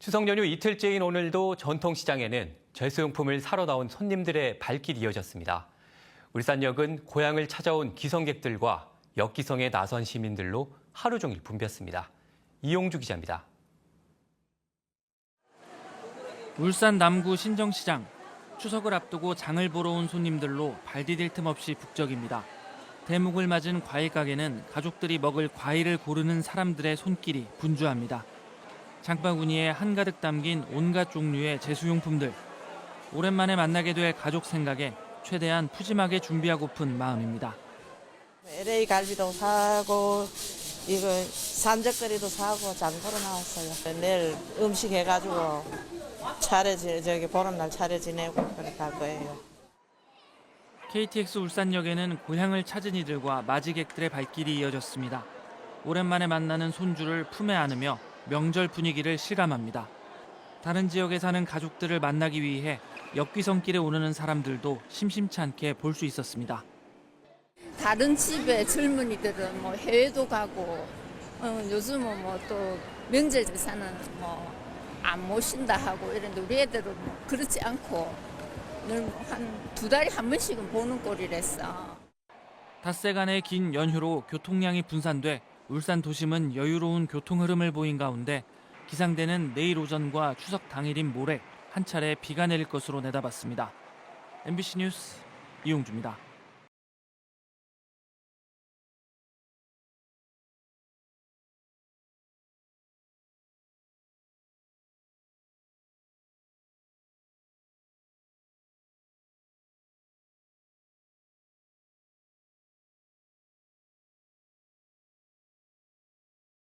추석 연휴 이틀째인 오늘도 전통시장에는 제수용품을 사러 나온 손님들의 발길이 이어졌습니다. 울산역은 고향을 찾아온 기성객들과 역기성에 나선 시민들로 하루 종일 붐볐습니다. 이용주 기자입니다. 울산 남구 신정시장 추석을 앞두고 장을 보러 온 손님들로 발 디딜 틈 없이 북적입니다. 대목을 맞은 과일 가게는 가족들이 먹을 과일을 고르는 사람들의 손길이 분주합니다. 장바구니에 한가득 담긴 온갖 종류의 제수용품들. 오랜만에 만나게 될 가족 생각에 최대한 푸짐하게 준비하고픈 마음입니다. LA 갈비도 사고 이거 산적거리도 사고 장보러 나왔어요. 내일 음식 해가지고 차례 지 저기 보름날 차례 지내고 그렇게 갈 거예요. KTX 울산역에는 고향을 찾은 이들과 맞이객들의 발길이 이어졌습니다. 오랜만에 만나는 손주를 품에 안으며 명절 분위기를 실감합니다. 다른 지역에 사는 가족들을 만나기 위해 역귀성길에 오르는 사람들도 심심치 않게 볼 수 있었습니다. 다른 집에 젊은이들은 뭐 해외도 가고 어, 요즘은 뭐 또 명절 제사는 뭐 안 모신다 하고 이런데 우리 애들은 뭐 그렇지 않고 늘 한 두 달에 한 번씩은 보는 꼴이랬어. 닷새간의 긴 연휴로 교통량이 분산돼 울산 도심은 여유로운 교통 흐름을 보인 가운데 기상대는 내일 오전과 추석 당일인 모레 한 차례 비가 내릴 것으로 내다봤습니다. MBC 뉴스 이용주입니다.